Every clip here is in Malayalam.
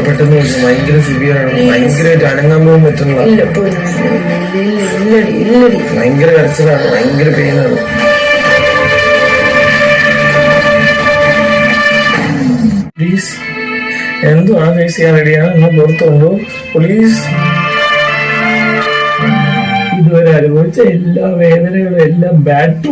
പെട്ടെന്ന് ഭയങ്കര സിവിയർ ആണ് ഭയങ്കരമായിട്ട് അനങ്ങാൻ പോകാൻ പറ്റുന്നില്ല ഭയങ്കര കരച്ചിലാണ് ഭയങ്കര പെയിനാണ് പ്ലീസ് എന്തോ ആ ഫേസ് ചെയ്യാൻ റെഡിയാണ് നിങ്ങൾ പുറത്തുണ്ടോ? പ്ലീസ് അനുഭവിച്ച എല്ലാ വേദനകളും എല്ലാം ബാഡ്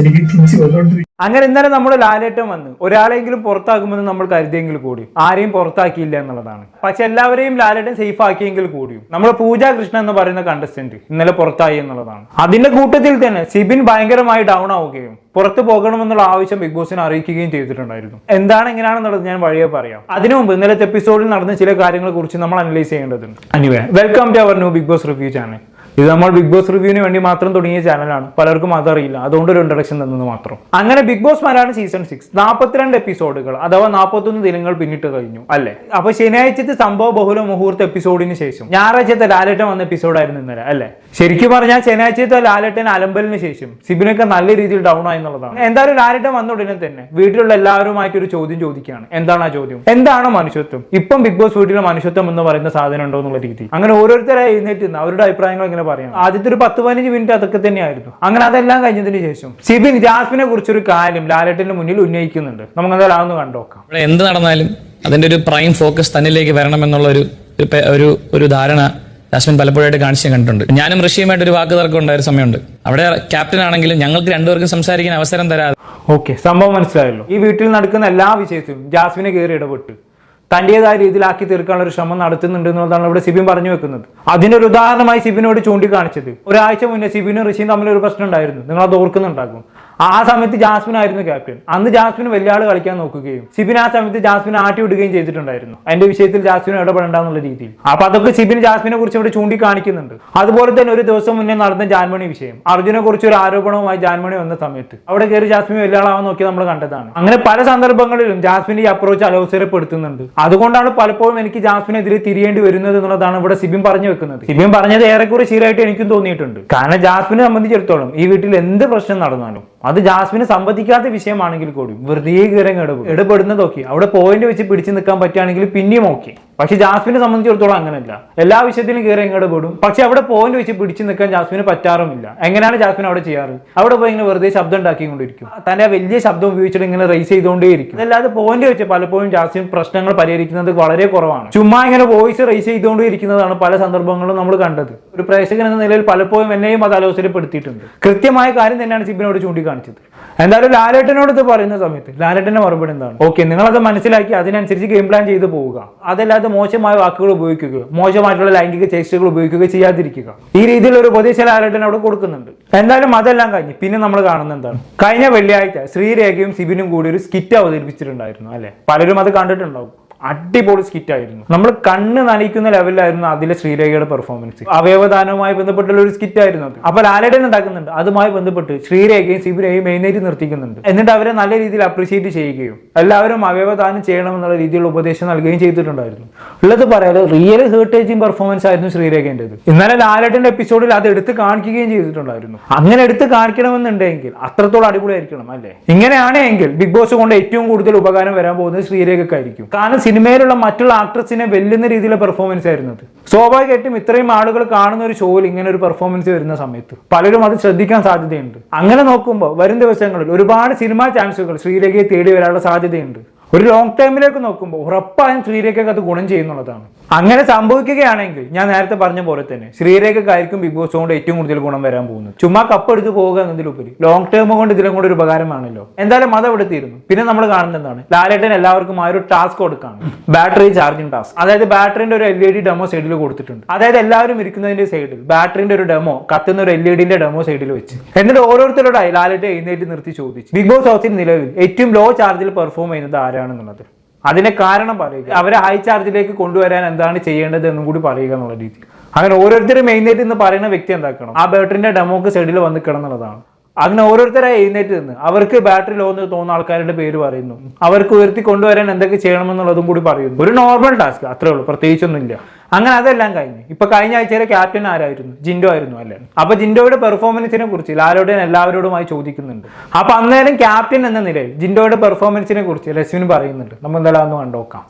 എനിക്ക് തിരിച്ചു വന്നോണ്ടിരിക്കും അങ്ങനെ ഇന്നലെ നമ്മുടെ ലാലേട്ടം വന്ന് ഒരാളെങ്കിലും പുറത്താക്കുമെന്ന് നമ്മൾ കരുതിയെങ്കിൽ കൂടിയും ആരെയും പുറത്താക്കിയില്ല എന്നുള്ളതാണ്. പക്ഷെ എല്ലാവരെയും ലാലേട്ടൻ സേഫ് ആക്കിയെങ്കിൽ കൂടിയും നമ്മുടെ പൂജ കൃഷ്ണൻ എന്ന് പറയുന്ന കണ്ടസ്റ്റന്റ് ഇന്നലെ പുറത്തായി എന്നുള്ളതാണ്. അതിന്റെ കൂട്ടത്തിൽ തന്നെ സിബിൻ ഭയങ്കരമായി ഡൗൺ ആവുകയും പുറത്തു പോകണമെന്നുള്ള ആവശ്യം ബിഗ് ബോസിനെ അറിയിക്കുകയും ചെയ്തിട്ടുണ്ടായിരുന്നു. എന്താണ് എങ്ങനെയാണെന്നുള്ളത് ഞാൻ വഴിയെ പറയാം. അതിനു മുമ്പ് ഇന്നലത്തെ എപ്പിസോഡിൽ നടന്ന ചില കാര്യങ്ങളെ കുറിച്ച് നമ്മൾ അനലൈസ് ചെയ്യേണ്ടതുണ്ട്. Anyway welcome to our new Bigg Boss review channel ഇത് നമ്മൾ ബിഗ് ബോസ് റിവ്യൂവിന് വേണ്ടി മാത്രം തുടങ്ങിയ ചാനലാണ് പലർക്കും അതറിയില്ല അതുകൊണ്ട് ഒരു ഇൻട്രഡക്ഷൻ തന്നത് മാത്രം. അങ്ങനെ Bigg Boss Malayalam season six നാൽപ്പത്തിരണ്ട് എപ്പിസോഡുകൾ അഥവാ നാൽപ്പത്തൊന്ന് ദിനങ്ങൾ പിന്നിട്ട് കഴിഞ്ഞു അല്ലേ? അപ്പൊ ശനിയാഴ്ചത്തെ സംഭവ ബഹുല മുഹൂർത്ത എപ്പിസോഡിന് ശേഷം ഞായറാഴ്ചത്തെ ലാലേട്ടൻ വന്ന എപ്പിസോഡായിരുന്നു ഇന്നലെ അല്ലേ? ശരിക്കും പറഞ്ഞാൽ ശനിയാഴ്ചത്തെ ലാലേട്ടൻ അലമ്പലിന് ശേഷം സിബിനൊക്കെ നല്ല രീതിയിൽ ഡൗൺ ആയി എന്നുള്ളതാണ്. എന്തായാലും ലാലേട്ടൻ വന്ന ഉടനെ തന്നെ വീട്ടിലുള്ള എല്ലാവരുമായിട്ട് ഒരു ചോദ്യം ചോദിക്കുകയാണ്. എന്താണ് ആ ചോദ്യം? എന്താണ് മനുഷ്യത്വം? ഇപ്പം ബിഗ് ബോസ് വീട്ടിലെ മനുഷ്യത്വം എന്ന് പറയുന്ന സാധനം ഉണ്ടോ എന്നുള്ള രീതി. അങ്ങനെ ഓരോരുത്തരായി എഴുന്നേറ്റ് അവരുടെ അഭിപ്രായങ്ങൾ പറയാം. ആദ്യത്തെ ഒരു പത്ത് പതിനഞ്ച് മിനിറ്റ് അതൊക്കെ തന്നെയായിരുന്നു. അങ്ങനെ അതെല്ലാം കഴിഞ്ഞതിന് ശേഷം സിബിൻ ജാസ്മിനെ കുറിച്ചൊരു കാര്യം ലാലേട്ടന്റെ മുന്നിൽ ഉന്നയിക്കുന്നുണ്ട്. നമുക്ക് എന്തായാലും അതൊന്ന് കണ്ടുനോക്കാം ഇവിടെ എന്ത് നടന്നാലും അതിന്റെ ഒരു പ്രൈം ഫോക്കസ് തന്നിലേക്ക് വരണമെന്നുള്ള ഒരു ഒരു പെ- ഒരു ഒരു ധാരണ ജാസ്മിൻ പലപ്പോഴായിട്ട് കാണിച്ച് ഞാൻ കണ്ടിട്ടുണ്ട്. ഞാനും ഋഷിയുമായിട്ട് ഒരു വാക്ക് തർക്കം ഉണ്ടായ ഒരു സമയമുണ്ട്. അവിടെ ക്യാപ്റ്റൻ ആണെങ്കിലും ഞങ്ങൾക്ക് രണ്ടുപേർക്കും സംസാരിക്കാൻ അവസരം തരാതെ. ഓക്കെ സംഭവം മനസ്സിലായല്ലോ. ഈ വീട്ടിൽ നടക്കുന്ന എല്ലാ വിഷയത്തിലും ജാസ്മിനെ കയറി ഇടപെട്ട് തന്റേതായ രീതിയിലാക്കി തീർക്കാനുള്ള ഒരു ശ്രമം നടത്തുന്നുണ്ട് എന്നുള്ളതാണ് ഇവിടെ സിബിൻ പറഞ്ഞു വെക്കുന്നത്. അതിനൊരു ഉദാഹരണമായി സിബിനോട് ചൂണ്ടിക്കാണിച്ചത്. ഒരാഴ്ച മുന്നേ സിബിനും ഋഷിയും തമ്മിൽ ഒരു പ്രശ്നം ഉണ്ടായിരുന്നു. നിങ്ങൾ അത് ഓർക്കുന്നുണ്ടാകും. ആ സമയത്ത് ജാസ്മിൻ ആയിരുന്നു ക്യാപ്റ്റൻ അന്ന് ജാസ്മിൻ വലിയ ആൾ കളിക്കാൻ നോക്കുകയും സിബിൻ ആ സമയത്ത് ജാസ്മിൻ ആട്ടി വിടുകയും ചെയ്തിട്ടുണ്ടായിരുന്നു. അതിന്റെ വിഷയത്തിൽ ജാസ്മിൻ ഇടപെടേണ്ടെന്നുള്ള രീതിയിൽ. അപ്പൊ അതൊക്കെ സിബിൻ ജാസ്മിനെ കുറിച്ച് ഇവിടെ ചൂണ്ടിക്കാണിക്കുന്നുണ്ട്. അതുപോലെ തന്നെ ഒരു ദിവസം മുന്നേ നടന്ന ജാൻമണി വിഷയം. അർജുനെ കുറിച്ച് ഒരു ആരോപണവുമായി ജാൻമണി വന്ന സമയത്ത്. അവിടെ കയറി ജാസ്മിൻ വലിയ ആളാവാൻ നോക്കി നമ്മൾ കണ്ടതാണ്. അങ്ങനെ പല സന്ദർഭങ്ങളിലും ജാസ്മിൻ ഈ അപ്രോച്ച് അലോസരപ്പെടുത്തുന്നുണ്ട്. അതുകൊണ്ടാണ് പലപ്പോഴും എനിക്ക് ജാസ്മിനെതിരെ തിരിയേണ്ടി വരുന്നത് എന്നുള്ളതാണ് ഇവിടെ സിബിൻ പറഞ്ഞു വെക്കുന്നത്. സിബിൻ പറഞ്ഞത് ഏറെക്കുറെ ശരിയായിട്ട് എനിക്കും തോന്നിയിട്ടുണ്ട്. കാരണം ജാസ്മിനെ സംബന്ധിച്ചിടത്തോളം ഈ വീട്ടിൽ എന്ത് പ്രശ്നം നടന്നാലും അത് ജാസ്മിന് സംബന്ധിക്കാത്ത വിഷയമാണെങ്കിൽ കൂടി വെറുതെ കയറി ഇടപെടും ഇടപെടുന്നതൊക്കെ അവിടെ പോയിന്റ് വെച്ച് പിടിച്ചു നിൽക്കാൻ പറ്റുകയാണെങ്കിൽ പിന്നെയും ഓക്കെ പക്ഷെ ജാസ്മിനെ സംബന്ധിച്ചിടത്തോളം അങ്ങനെയല്ല എല്ലാ വിഷയത്തിലും കയറി ഇടപെടും പക്ഷെ അവിടെ പോയിന്റ് വെച്ച് പിടിച്ചു നിൽക്കാൻ ജാസ്മിന് പറ്റാറുമില്ല. എങ്ങനെയാണ് ജാസ്മിൻ അവിടെ ചെയ്യാറ്? അവിടെ പോയി ഇങ്ങനെ വെറുതെ ശബ്ദം ഉണ്ടാക്കിക്കൊണ്ടിരിക്കും. തന്റെ വലിയ ശബ്ദം ഉപയോഗിച്ചിട്ട് ഇങ്ങനെ റേസ് ചെയ്തുകൊണ്ടേയിരിക്കും. അല്ലാതെ പോയിന്റ് വെച്ച് പലപ്പോഴും ജാസ്മിൻ പ്രശ്നങ്ങൾ പരിഹരിക്കുന്നത് വളരെ കുറവാണ്. ചുമ്മാ ഇങ്ങനെ വോയിസ് റേസ് ചെയ്തുകൊണ്ടിരിക്കുന്നതാണ് പല സന്ദർഭങ്ങളും നമ്മൾ കണ്ടത്. ഒരു പ്രേക്ഷകൻ എന്ന നിലയിൽ പലപ്പോഴും എന്നെയും അത് അലോസരപ്പെടുത്തിയിട്ടുണ്ട്. കൃത്യമായ കാര്യം തന്നെയാണ് സിബിനോട് ചൂണ്ടിക്കാണിച്ചത്. എന്തായാലും ലാലേട്ടനോട് ഇത് പറയുന്ന സമയത്ത് ലാലേട്ടന്റെ മറുപടി എന്താണ്? ഓക്കെ നിങ്ങളത് മനസ്സിലാക്കി അതിനനുസരിച്ച് ഗെയിം പ്ലാൻ ചെയ്ത് പോവുക. അതല്ലാതെ മോശമായ വാക്കുകൾ ഉപയോഗിക്കുക മോശമായിട്ടുള്ള ലൈംഗിക ചേഷ്ടകൾ ഉപയോഗിക്കുക ചെയ്യാതിരിക്കുക. ഈ രീതിയിൽ ഒരു ഉപദേശം ലാലേട്ടൻ അവിടെ കൊടുക്കുന്നുണ്ട്. എന്തായാലും അതെല്ലാം കഴിഞ്ഞ് പിന്നെ നമ്മൾ കാണുന്നത് എന്താണ്? കഴിഞ്ഞ വെള്ളിയാഴ്ച ശ്രീരേഖയും സിബിനും കൂടി ഒരു സ്കിറ്റ് അവതരിപ്പിച്ചിട്ടുണ്ടായിരുന്നു അല്ലെ? പലരും അത് കണ്ടിട്ടുണ്ടാവും. അടിപൊളി സ്കിറ്റ് ആയിരുന്നു. നമ്മൾ കണ്ണ് നനയ്ക്കുന്ന ലെവലിലായിരുന്നു അതിലെ ശ്രീരേഖയുടെ പെർഫോമൻസ് അവയവദാനവുമായി ബന്ധപ്പെട്ടുള്ള ഒരു സ്കിറ്റ് ആയിരുന്നു അത്. അപ്പോൾ ലാലേട്ടൻ ഉണ്ടാക്കുന്നുണ്ട് അതുമായി ബന്ധപ്പെട്ട് ശ്രീരേഖയും ശിബിരയും എഴുന്നേറ്റ് നിർത്തിക്കുന്നുണ്ട്. എന്നിട്ട് അവരെ നല്ല രീതിയിൽ അപ്രീഷിയേറ്റ് ചെയ്യുകയും എല്ലാവരും അവയവദാനം ചെയ്യണമെന്നുള്ള രീതിയിലുള്ള ഉപദേശം നൽകുകയും ചെയ്തിട്ടുണ്ടായിരുന്നു. ഉള്ളത് പറയാതെ റിയൽ ഹേർട്ടേജിങ് പെർഫോമൻസ് ആയിരുന്നു ശ്രീരേഖേന്റെത്. ഇന്നലെ ലാലേട്ടന്റെ എപ്പിസോഡിൽ അത് എടുത്ത് കാണിക്കുകയും ചെയ്തിട്ടുണ്ടായിരുന്നു. അങ്ങനെ എടുത്ത് കാണിക്കണമെന്നുണ്ടെങ്കിൽ അത്രത്തോളം അടിപൊളിയായിരിക്കണം അല്ലേ? ഇങ്ങനെയാണെങ്കിൽ ബിഗ് ബോസ് കൊണ്ട് ഏറ്റവും കൂടുതൽ ഉപകാരം വരാൻ പോകുന്നത് ശ്രീരേഖക്കായിരിക്കും കാരണം സിനിമയിലുള്ള മറ്റുള്ള ആക്ട്രസിനെ വെല്ലുന്ന രീതിയിലുള്ള പെർഫോമൻസ് ആയിരുന്നു അത്. സ്വാഭാവികമായിട്ടും ഇത്രയും ആളുകൾ കാണുന്ന ഒരു ഷോയിൽ ഇങ്ങനെ ഒരു പെർഫോമൻസ് വരുന്ന സമയത്ത് പലരും അത് ശ്രദ്ധിക്കാൻ സാധ്യതയുണ്ട്. അങ്ങനെ നോക്കുമ്പോൾ വരും ദിവസങ്ങളിൽ ഒരുപാട് സിനിമാ ചാൻസുകൾ ശ്രീരേഖയെ തേടി വരാനുള്ള സാധ്യതയുണ്ട്. ഒരു ലോങ് ടൈമിലേക്ക് നോക്കുമ്പോൾ ഉറപ്പായും ശ്രീരേഖയ്ക്ക് അത് ഗുണം ചെയ്യുന്നുള്ളതാണ്. അങ്ങനെ സംഭവിക്കുകയാണെങ്കിൽ ഞാൻ നേരത്തെ പറഞ്ഞ പോലെ തന്നെ ശ്രീരേഖക്കായിരിക്കും ബിഗ് ബോസ് കൊണ്ട് ഏറ്റവും കൂടുതൽ ഗുണം വരാൻ പോകുന്നത്. ചുമ്മാ കപ്പ് എടുത്ത് പോവുക എന്നതിലുപരി ലോങ് ടേം കൊണ്ട് ഇതിലും കൂടെ ഒരു ഉപകാരമാണല്ലോ. എന്തായാലും അത് അവിടെ തീരുന്നു. പിന്നെ നമ്മൾ കാണുന്നത് എന്താണ്? ലാലേട്ടൻ എല്ലാവർക്കും ആ ഒരു ടാസ്ക് കൊടുക്കാണ്. ബാറ്ററി ചാർജിങ് ടാസ്ക് അതായത് ബാറ്ററിന്റെ ഒരു എൽ ഇ ഡി ഡെമോ സൈഡിൽ കൊടുത്തിട്ടുണ്ട്. അതായത് എല്ലാവരും ഇരിക്കുന്നതിന്റെ സൈഡിൽ ബാറ്ററിന്റെ ഒരു ഡെമോ കത്തുന്ന ഒരു എൽ ഇ ഡിന്റെ ഡെമോ സൈഡിൽ വെച്ച്. എന്നിട്ട് ഓരോരുത്തരോടായി ലാലേട്ടൻ എഴുന്നേറ്റ് നിർത്തി ചോദിച്ചു. ബിഗ് ബോസ് ഹൗസിൽ നിലവിൽ ഏറ്റവും ലോ ചാർജിൽ പെർഫോം ചെയ്യുന്നത് ആരാണെന്നുള്ളത്? അതിന്റെ കാരണം പറയുക. അവരെ ഹൈ ചാർജിലേക്ക് കൊണ്ടുവരാൻ എന്താണ് ചെയ്യേണ്ടത് എന്നും കൂടി പറയുക എന്നുള്ള രീതി അങ്ങനെ ഓരോരുത്തരും എഴുന്നേറ്റ് എന്ന് പറയുന്ന വ്യക്തി എന്താക്കണം? ആ ബാറ്ററിന്റെ ഡെമോക്ക് സൈഡിൽ വന്ന് കിടന്നുള്ളതാണ്. അങ്ങനെ ഓരോരുത്തരായി എഴുന്നേറ്റ് നിന്ന്. അവർക്ക് ബാറ്ററി ലോ എന്ന് തോന്നുന്ന ആൾക്കാരുടെ പേര് പറയുന്നു. അവർക്ക് ഉയർത്തി കൊണ്ടുവരാൻ എന്തൊക്കെ ചെയ്യണമെന്നുള്ളതും കൂടി പറയുന്നു. ഒരു നോർമൽ ടാസ്ക് അത്രേ ഉള്ളൂ. പ്രത്യേകിച്ചൊന്നുമില്ല. അങ്ങനെ അതെല്ലാം കഴിഞ്ഞു. ഇപ്പൊ കഴിഞ്ഞ ആഴ്ചയിലെ ക്യാപ്റ്റൻ ആരായിരുന്നു? ജിൻഡോ ആയിരുന്നു അല്ലേ? അപ്പൊ ജിൻഡോയുടെ പെർഫോമൻസിനെ കുറിച്ച് ലാലോടൻ എല്ലാവരോടുമായി ചോദിക്കുന്നുണ്ട്. അപ്പൊ അന്നേരം ക്യാപ്റ്റൻ എന്ന നിലയിൽ ജിൻഡോയുടെ പെർഫോമൻസിനെ കുറിച്ച് ലക്ഷ്മി പറയുന്നുണ്ട്. നമ്മൾ എന്തായാലും ഒന്ന് കണ്ടോക്കാം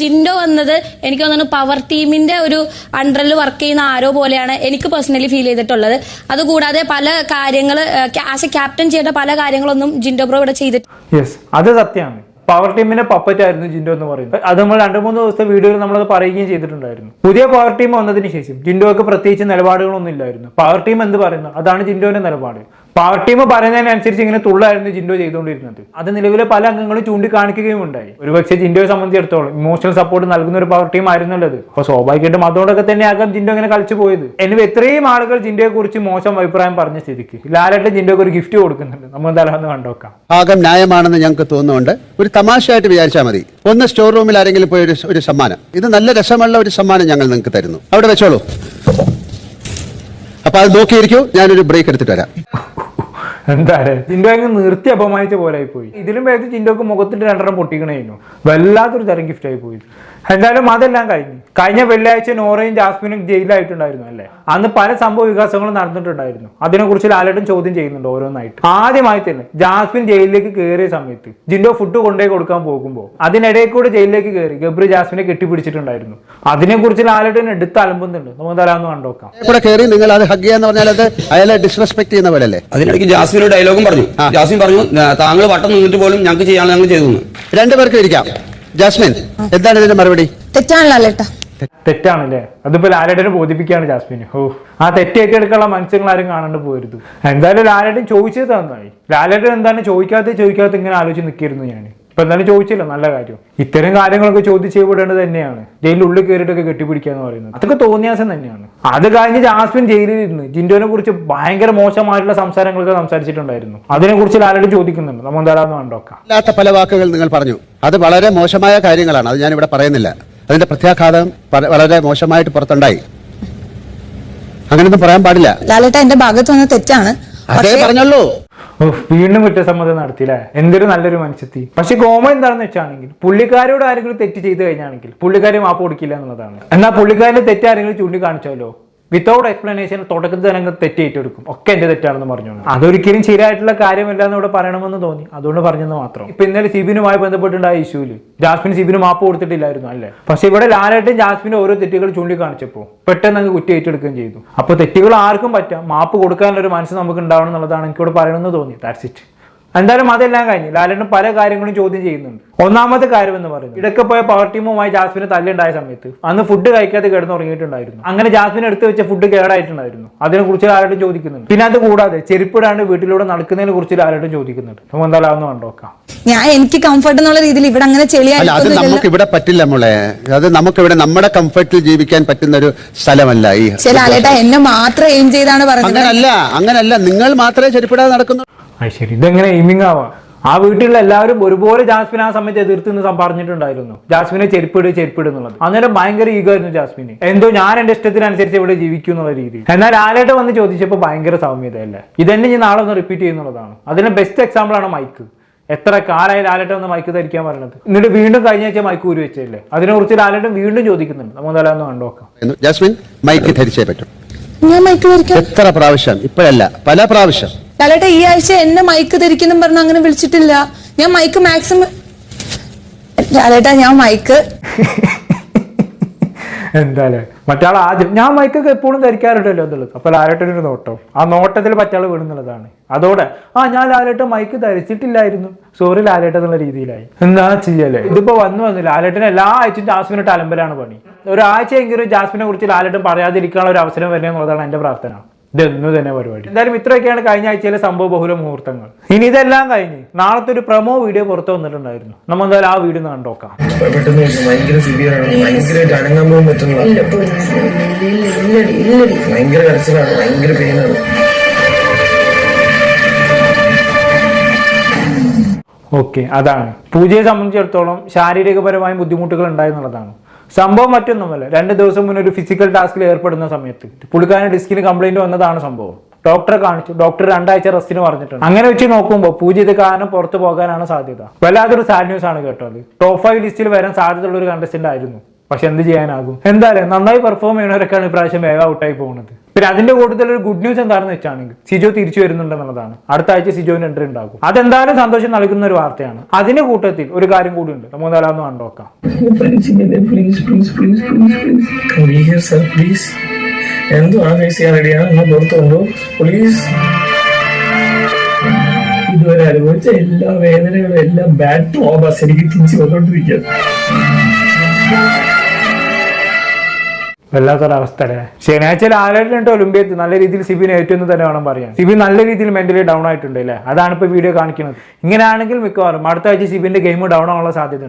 ജിൻഡോ വന്നത് എനിക്ക് തോന്നുന്നു പവർ ടീമിന്റെ ഒരു അണ്ടറിൽ വർക്ക് ചെയ്യുന്ന ആരോ പോലെയാണ് എനിക്ക് പേഴ്സണലി ഫീൽ ചെയ്തിട്ടുള്ളത്. അതുകൂടാതെ പല കാര്യങ്ങൾ ആസ് എ ക്യാപ്റ്റൻ ചെയ്യേണ്ട പല കാര്യങ്ങളൊന്നും ജിൻഡോ ബ്രോ ഇവിടെ ചെയ്തിട്ട് യെസ് അത് സത്യമാണ് പവർ ടീമിന്റെ പപ്പറ്റായിരുന്നു ജിൻഡോ എന്ന് പറയുന്നത്. അത് നമ്മൾ രണ്ട് മൂന്ന് ദിവസത്തെ വീഡിയോയിൽ നമ്മളത് പറയുകയും ചെയ്തിട്ടുണ്ടായിരുന്നു. പുതിയ പവർ ടീം വന്നതിന് ശേഷം ജിൻഡോക്ക് പ്രത്യേകിച്ച് നിലപാടുകളൊന്നും ഇല്ലായിരുന്നു. പവർ ടീം എന്ത് പറയുന്നു? അതാണ് ജിൻഡോന്റെ നിലപാട്. പവർ ടീം പറയുന്നതിനനുസരിച്ച് ഇങ്ങനെ തുള്ളായിരുന്നു ജിൻഡോ ചെയ്തുകൊണ്ടിരുന്നത്. അത് നിലവിലെ പല അംഗങ്ങളും ചൂണ്ടിക്കാണിക്കുകയും ഉണ്ടായി. ഒരുപക്ഷെ ജിൻഡോയെ സംബന്ധിച്ചിടത്തോളം ഇമോഷണൽ സപ്പോർട്ട് നൽകുന്ന ഒരു പവർ ടീം ആയിരുന്നുള്ളത്. അപ്പൊ സ്വാഭാവികമായിട്ടും അതുകൊണ്ടൊക്കെ തന്നെ ആകാം ജിൻഡോ ഇങ്ങനെ കളിച്ചു പോയത്. എനിവ എത്രയും ആളുകൾ ജിൻഡോയെ കുറിച്ച് മോശം അഭിപ്രായം പറഞ്ഞ സ്ഥിതിക്ക്. ലാലായിട്ട് ജിൻഡോക്ക് ഒരു ഗിഫ്റ്റ് കൊടുക്കുന്നുണ്ട്. നമ്മൾ എന്തായാലും ഒന്ന് കണ്ടോക്കാം ഭാഗം ന്യായമാണെന്ന് ഞങ്ങൾക്ക് തോന്നുന്നുണ്ട്. ഒരു തമാശയായിട്ട് വിചാരിച്ചാൽ മതി. ഒന്ന് സ്റ്റോർ റൂമിൽ ആരെങ്കിലും പോയി ഒരു ഒരു സമ്മാനം. ഇത് നല്ല രസമുള്ള ഒരു സമ്മാനം ഞങ്ങൾ നിങ്ങൾക്ക് തരുന്നു. അവിടെ വെച്ചോളൂ. അപ്പൊ അത് നോക്കിയിരിക്കൂ. ഞാനൊരു ബ്രേക്ക് എടുത്തിട്ട് വരാം. എന്താ ജിൻഡോ അങ്ങ് നിർത്തി അപമാനിച്ച പോലെ ആയിപ്പോയി. പോയി ഇതിലും വേഗത്തിൽ ജിൻഡോക്ക് മുഖത്തിട്ട് രണ്ടെണ്ണം പൊട്ടിക്കണേനു. വല്ലാത്തൊരു തരം ഗിഫ്റ്റ് ആയി പോയി എന്തായാലും അതെല്ലാം കഴിഞ്ഞു. കഴിഞ്ഞ വെള്ളിയാഴ്ച നോറയും ജാസ്മിനും ജയിലായിട്ടുണ്ടായിരുന്നു അല്ലേ? അന്ന് പല സംഭവ വികാസങ്ങളും നടന്നിട്ടുണ്ടായിരുന്നു. അതിനെക്കുറിച്ച് ലാലേട്ടൻ ചോദ്യം ചെയ്യുന്നുണ്ട് ഓരോന്നായിട്ട്. ആദ്യമായി തന്നെ ജാസ്മിൻ ജയിലിലേക്ക് കയറിയ സമയത്ത് ജിൻഡോ ഫുഡ് കൊണ്ടുപോയി കൊടുക്കാൻ പോകുമ്പോൾ അതിനിടയിൽ കൂടെ ജയിലിലേക്ക് കയറി ഗബ്രി ജാസ്മിനെ കെട്ടിപ്പിടിച്ചിട്ടുണ്ടായിരുന്നു. അതിനെക്കുറിച്ച് ലാലേട്ടൻ എടുത്ത് അലമ്പുന്നുണ്ട്. നമുക്ക് തരാമെന്ന് കണ്ടോക്കാം കൂടെ കയറി നിങ്ങൾ അത് ഹഗ് ചെയ്യാന്ന് പറഞ്ഞാൽ അത് അയാളെ ഡിസ്റെസ്പെക്ട് ചെയ്യുന്ന പോലെ അല്ലേ അതിനിടയ്ക്ക് ജാസ്മിൻ ഒരു ഡയലോഗും പറഞ്ഞു. ജാസ്മിൻ പറഞ്ഞു "ഞാ- താങ്കൾ വട്ടം നിന്നിട്ട് പോലും ഞങ്ങൾക്ക് ചെയ്യാൻ ഞങ്ങൾ ചെയ്തു എന്ന്." രണ്ടുപേർക്കും ഇരിക്കാം. ജാസ്മിൻ എന്താണ് ഇതിന്റെ മറുപടി? തെറ്റാണല്ലോ തെറ്റാണല്ലേ? അതിപ്പോ ലാലേട്ടനെ ബോധിപ്പിക്കുകയാണ് ജാസ്മിന്. ഓ ആ തെറ്റേറ്റ് എടുക്കാനുള്ള മനുഷ്യങ്ങൾ ആരും കാണാണ്ട് പോയിരുന്നു എന്തായാലും ലാലേട്ടൻ ചോദിച്ചത് തന്നായി ലാലേട്ടൻ എന്താണ് ചോദിക്കാത്ത ചോദിക്കാത്ത ഇങ്ങനെ ആലോചിച്ച് നിൽക്കിയിരുന്നു ഞാൻ ഇപ്പൊ എന്തായാലും ചോദിച്ചില്ല നല്ല കാര്യം. ഇത്തരം കാര്യങ്ങളൊക്കെ ചോദിച്ചു ചെയ്യപ്പെടേണ്ടത് തന്നെയാണ്. ജയിലിൽ ഉള്ളിൽ കയറിയിട്ടൊക്കെ കെട്ടിപ്പിടിക്കുക എന്ന് പറയുന്നത്. അതൊക്കെ തോന്നിയാസം തന്നെയാണ്. അത് കഴിഞ്ഞ് ജാസ്മിൻ ജയിലിൽ ഇരുന്ന് ജിൻഡോനെ കുറിച്ച് ഭയങ്കര മോശമായിട്ടുള്ള സംസാരങ്ങളൊക്കെ സംസാരിച്ചിട്ടുണ്ടായിരുന്നു. അതിനെ കുറിച്ച് ലാലേട്ടൻ ചോദിക്കുന്നുണ്ട്. നമ്മൾ എന്തായാലും കണ്ടോക്കാം. അല്ലാത്ത പല വാക്കുകൾ നിങ്ങൾ പറഞ്ഞു. അത് വളരെ മോശമായ കാര്യങ്ങളാണ്. അത് ഞാൻ ഇവിടെ പറയുന്നില്ല. അതിന്റെ പ്രത്യാഘാതം വളരെ മോശമായിട്ട് പുറത്തുണ്ടായി. അങ്ങനെയൊന്നും പറയാൻ പാടില്ല. ലാലേട്ട എന്റെ ഭാഗത്ത് വന്ന തെറ്റാണ്. അതേ പറഞ്ഞുള്ളൂ ഓ, വീണ്ടും കുറ്റസമ്മതം നടത്തിയില്ലേ? എന്തൊരു നല്ലൊരു മനുഷ്യത്തി പക്ഷെ കോമ എന്താണെന്ന് വെച്ചാണെങ്കിൽ പുള്ളിക്കാരോട് ആരെങ്കിലും തെറ്റ് ചെയ്ത് കഴിഞ്ഞാണെങ്കിൽ പുള്ളിക്കാരെ മാപ്പ് കൊടുക്കില്ല എന്നുള്ളതാണ്. എന്നാൽ പുള്ളിക്കാരുടെ തെറ്റ് ആരെങ്കിലും ചൂണ്ടിക്കാണിച്ചാലോ? വിത്തൗട്ട് എക്സ്പ്ലനേഷൻ തുടക്കത്തിൽ തന്നെ തെറ്റേറ്റെടുക്കും തെറ്റ് ഒക്കെ എന്റെ തെറ്റാണെന്ന് പറഞ്ഞു അതൊരിക്കലും ശരിയായിട്ടുള്ള കാര്യമല്ല എന്ന് ഇവിടെ പറയണമെന്ന് തോന്നി. അതുകൊണ്ട് പറഞ്ഞെന്ന് മാത്രം. ഇപ്പൊ ഇന്നലെ സിബിനുമായി ബന്ധപ്പെട്ടുണ്ടായ ഇഷ്യൂൽ ജാസ്മിൻ സിബിന് മാപ്പ് കൊടുത്തിട്ടില്ലായിരുന്നു അല്ലേ? പക്ഷെ ഇവിടെ ലാലേട്ടും ജാസ്മിനും ഓരോ തെറ്റുകൾ ചൂണ്ടിക്കാണിച്ചപ്പോൾ പെട്ടെന്ന് അങ്ങ് കുറ്റി ഏറ്റെടുക്കുകയും ചെയ്തു. അപ്പൊ തെറ്റുകൾ ആർക്കും പറ്റാം. മാപ്പ് കൊടുക്കാനുള്ള ഒരു മനസ്സ് നമുക്ക് ഉണ്ടാവണം എന്നുള്ളതാണ് എനിക്കിവിടെ പറയണമെന്ന് തോന്നി. ദാറ്റ്സ് ഇറ്റ് എന്തായാലും അതെല്ലാം കഴിഞ്ഞു ലാലേട്ടൻ പല കാര്യങ്ങളും ചോദ്യം ചെയ്യുന്നുണ്ട്. ഒന്നാമത്തെ കാര്യം എന്ന് പറയുന്നത് ഇടയ്ക്ക് പോയ പവർ ടീമുമായി ജാസ്മിന് തല്ലുണ്ടായ സമയത്ത് അന്ന് ഫുഡ് കഴിക്കാതെ കിടന്നുറങ്ങിയിട്ടുണ്ടായിരുന്നു. അങ്ങനെ ജാസ്മിൻ എടുത്തു വെച്ച ഫുഡ് കേടായിട്ടുണ്ടായിരുന്നു. അതിനെ കുറിച്ച് ലാലേട്ടൻ ചോദിക്കുന്നുണ്ട്. പിന്നെ അത് കൂടാതെ ചെരുപ്പിടാണ്ട് വീട്ടിലൂടെ നടക്കുന്നതിനെ കുറിച്ച് ലാലേട്ടൻ ചോദിക്കുന്നുണ്ട്. നമുക്ക് എന്തായാലും അതൊന്ന് കണ്ടോക്കാം ഞാൻ എനിക്ക് കംഫർട്ട് എന്നുള്ള രീതിയിൽ ഇവിടെ അങ്ങനെ അല്ല അത് നമുക്ക് ഇവിടെ പറ്റില്ല മോളെ. അത് നമുക്ക് ഇവിടെ നമ്മുടെ കംഫർട്ടിൽ ജീവിക്കാൻ പറ്റുന്ന ഒരു സ്ഥലമല്ല ഈ എന്നെ മാത്രം എയിം ചെയ്താണ് പറഞ്ഞത്. അങ്ങനല്ല അങ്ങനല്ല. നിങ്ങൾ മാത്രമേ ചെരുപ്പിടാതെ നടക്കുന്നു. അത് ശരി. ഇതെങ്ങനെ എയിമിംഗ് ആവാം ആ വീട്ടിലുള്ള എല്ലാവരും ഒരുപോലെ ജാസ്മിൻ ആ സമയത്ത് എതിർത്ത് നിന്ന് പറഞ്ഞിട്ടുണ്ടായിരുന്നു. ജാസ്മിനെ ചെരുപ്പിട് ചെരുപ്പിട് എന്നുള്ളത്. അന്നേരം ഭയങ്കര ഈഗോ ആയിരുന്നു ജാസ്മിന്. എന്തോ ഞാൻ എന്റെ ഇഷ്ടത്തിനനുസരിച്ച് ഇവിടെ ജീവിക്കും എന്നുള്ള രീതി. എന്നാൽ ആലേട്ട് വന്ന് ചോദിച്ചപ്പോൾ ഭയങ്കര സൗമ്യതയല്ലേ? ഇതന്നെ ഞാൻ നാളെ ഒന്ന് റിപ്പീറ്റ് ചെയ്യുന്നുള്ളതാണ് അതിന് ബെസ്റ്റ് എക്സാമ്പിൾ ആണ് മൈക്ക്. എത്ര കാലായി ലാലേട്ടൻ ഒന്ന് മൈക്ക് ധരിക്കാൻ പറയണത് എന്നിട്ട് വീണ്ടും കഴിഞ്ഞ ആഴ്ച മൈക്ക് ഊരി വെച്ചല്ലേ അതിനെക്കുറിച്ച് ലാലേട്ടൻ വീണ്ടും ചോദിക്കുന്നുണ്ട്. നമുക്ക് എന്തായാലും ഒന്ന് കണ്ടോക്കാം ജാസ്മിൻ മൈക്ക് ധരിച്ചേ പറ്റും. ഞാൻ മൈക്ക് ധരിക്കാം എത്ര പ്രാവശ്യം? ഇപ്പോഴല്ല പല പ്രാവശ്യം. ലാലേട്ട ഈ ആഴ്ച എന്നെ മൈക്ക് ധരിക്കുന്നു പറഞ്ഞ അങ്ങനെ വിളിച്ചിട്ടില്ല. ഞാൻ മൈക്ക് മാക്സിമം ലാലേട്ട ഞാൻ മൈക്ക് എന്തായാലും. മറ്റാൾ ആദ്യം ഞാൻ മൈക്കൊക്കെ എപ്പോഴും ധരിക്കാറുണ്ടല്ലോ എന്നുള്ളത്. അപ്പോൾ ലാലേട്ടനൊരു നോട്ടം. ആ നോട്ടത്തിൽ മറ്റാൾ വീണെന്നുള്ളതാണ്. അതോടെ ആ ഞാൻ ലാലേട്ടൻ മൈക്ക് ധരിച്ചിട്ടില്ലായിരുന്നു. സോറി ലാലേട്ടൻ എന്നുള്ള രീതിയിലായി. എന്താ ചെയ്യല്ലേ ഇതിപ്പോ വന്നു വന്നു. ലാലേട്ടൻ എല്ലാ ആഴ്ചയും ജാസ്മിനിട്ട് അലമ്പലാണ് പണി. ഒരാഴ്ചയെങ്കിലും ജാസ്മിനെ കുറിച്ച് ലാലേട്ടൻ പറയാതിരിക്കാനുള്ള ഒരു അവസരം വരിക എന്നുള്ളതാണ് എന്റെ പ്രാർത്ഥന. ഇതെന്നു തന്നെ പരിപാടി. എന്തായാലും ഇത്രയൊക്കെയാണ് കഴിഞ്ഞ ആഴ്ചയിലെ സംഭവ ബഹുല മുഹൂർത്തങ്ങൾ. ഇനി ഇതെല്ലാം കഴിഞ്ഞ് നാളത്തെ ഒരു പ്രമോ വീഡിയോ പുറത്തു വന്നിട്ടുണ്ടായിരുന്നു. നമ്മൾ എന്തായാലും ആ വീഡിയോ ഒന്ന് കണ്ടോക്കാം. ഭയങ്കര ഭയങ്കര കരച്ചിലാണ്. ഭയങ്കര പെയിനാണ് ഓക്കെ അതാണ്. പൂജയെ സംബന്ധിച്ചിടത്തോളം ശാരീരികപരമായ ബുദ്ധിമുട്ടുകൾ ഉണ്ടായെന്നുള്ളതാണ് സംഭവം മറ്റൊന്നുമല്ല. രണ്ട് ദിവസം മുന്നേ ഒരു ഫിസിക്കൽ ടാസ്കിൽ ഏർപ്പെടുന്ന സമയത്ത്. പുളിക്കാരൻ ഡിസ്കിന് കംപ്ലൈന്റ് വന്നതാണ് സംഭവം. ഡോക്ടറെ കാണിച്ചു. ഡോക്ടർ രണ്ടാഴ്ച റെസ്റ്റിന് പറഞ്ഞിട്ടുണ്ട്. അങ്ങനെ വെച്ച് നോക്കുമ്പോൾ പൂജ ഇത് കാരണം പുറത്തു പോകാനാണ് സാധ്യത. വല്ലാത്തൊരു സാഡ് ന്യൂസ് ആണ് കേട്ടോ അത്. ടോപ്പ് ഫൈവ് ലിസ്റ്റിൽ വരാൻ സാധ്യതയുള്ള ഒരു കണ്ടസ്റ്റന്റ് ആയിരുന്നു. പക്ഷെ എന്ത് ചെയ്യാനാകും? എന്തായാലും നന്നായി പെർഫോം ചെയ്യണവരൊക്കെയാണ് ഇപ്രാവശ്യം വേഗം ഔട്ടായി പോകുന്നത്. പിന്നെ അതിന്റെ കൂട്ടത്തിൽ ഒരു ഗുഡ് ന്യൂസ് എന്താണെന്ന് വെച്ചാണെങ്കിൽ സിജോ തിരിച്ചു വരുന്നുണ്ടെന്നുള്ളതാണ് അടുത്ത ആഴ്ച സിജോന് എൻട്രി ഉണ്ടാകും അതെന്തായാലും സന്തോഷം നൽകുന്ന ഒരു വാർത്തയാണ് അതിന്റെ കൂട്ടത്തിൽ ഒരു കാര്യം കൂടി ഉണ്ട് ഒന്ന് കണ്ടോക്കാം എന്തും റെഡിയാണ് ഇതുവരെ അനുഭവിച്ച എല്ലാ വേദനകളും എല്ലാം ബാഡ് ട്രോമാസ് എനിക്ക് തിരിച്ചു വന്നോണ്ടിരിക്കുകയാണ് വല്ലാത്തൊരവസ്ഥ അല്ലേ ശനിയാഴ്ച ആലായിട്ട് ഒളിമ്പിയത്ത് നല്ല രീതിയിൽ സിബിൻ ഏറ്റവും തന്നെ വേണം പറയാൻ. സിബി നല്ല രീതിയിൽ മെന്റലി ഡൗൺ ആയിട്ടുണ്ട് അല്ലേ? അതാണ് ഇപ്പൊ വീഡിയോ കാണിക്കുന്നത്. ഇങ്ങനെയാണെങ്കിൽ മിക്കവാറും അടുത്ത ആഴ്ച സിബിന്റെ ഗെയിം ഡൗൺ ആവാനുള്ള സാധ്യത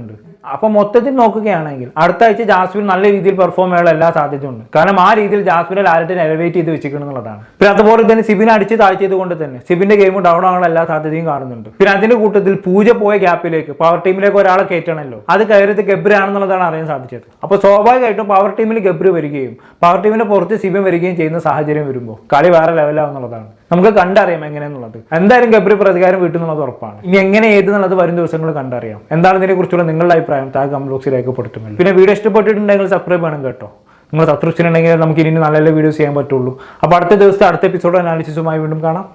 ഉണ്ട് അപ്പൊ മൊത്തത്തിൽ നോക്കുകയാണെങ്കിൽ അടുത്ത ആഴ്ച ജാസ്മിൻ നല്ല രീതിയിൽ പെർഫോം ചെയ്യാനുള്ള എല്ലാ സാധ്യതയുണ്ട് കാരണം ആ രീതിയിൽ ജാസ്മിനെ ലാലറ്റിനെ എലവേറ്റ് ചെയ്ത് വെച്ചിരിക്കണം എന്നുള്ളതാണ്. പിന്നെ അതുപോലെ തന്നെ സിബിനെ അടിച്ച് താഴ്ചയത് കൊണ്ട് തന്നെ സിബിന്റെ ഗെയിം ഡൗൺ ആകാനുള്ള എല്ലാ സാധ്യതയും കാണുന്നുണ്ട്. പിന്നെ അതിന്റെ കൂട്ടത്തിൽ പൂജ പോയ ഗ്യാപ്പിലേക്ക് പവർ ടീമിലേക്ക് ഒരാളെ കയറ്റണമല്ലോ. അത് കയറിയത് ഗബ്രാണെന്നുള്ളതാണ് അറിയാൻ സാധിച്ചത്. അപ്പോൾ സ്വാഭാവികമായിട്ടും പവർ ടീമിൽ ഗബ്രു വരികയും പവർ ടീമിന് പുറത്ത് സിബിൻ വരികയും ചെയ്യുന്ന സാഹചര്യം വരുമ്പോൾ കളി വേറെ ലെവലാവുന്നുള്ളതാണ് നമുക്ക് കണ്ടറിയാം എങ്ങനെയെന്നുള്ളത്. എന്തായാലും ഗബ്രി പ്രതികാരം വീട്ടിൽ നിന്നുള്ളത് ഉറപ്പാണ്. ഇനി എങ്ങനെ ഏത് എന്നുള്ളത് വരും ദിവസങ്ങൾ കണ്ടറിയാം. എന്താണ് ഇതിനെ കുറിച്ചുള്ള നിങ്ങളുടെ അഭിപ്രായം? താഴെ കമന്റ് ബോക്സിൽ രേഖപ്പെടുത്തുമല്ലോ. പിന്നെ വീഡിയോ ഇഷ്ടപ്പെട്ടിട്ടുണ്ടെങ്കിൽ സബ്സ്ക്രൈബ് വേണം കേട്ടോ. നിങ്ങൾ സബ്സ്ക്രിപ്ഷൻ ഉണ്ടെങ്കിൽ നമുക്ക് ഇനി നല്ല നല്ല വീഡിയോസ് ചെയ്യാൻ പറ്റുള്ളൂ. അപ്പോൾ അടുത്ത ദിവസത്തെ അടുത്ത എപ്പിസോഡ് അനാലിസിസുമായി വീണ്ടും കാണാം.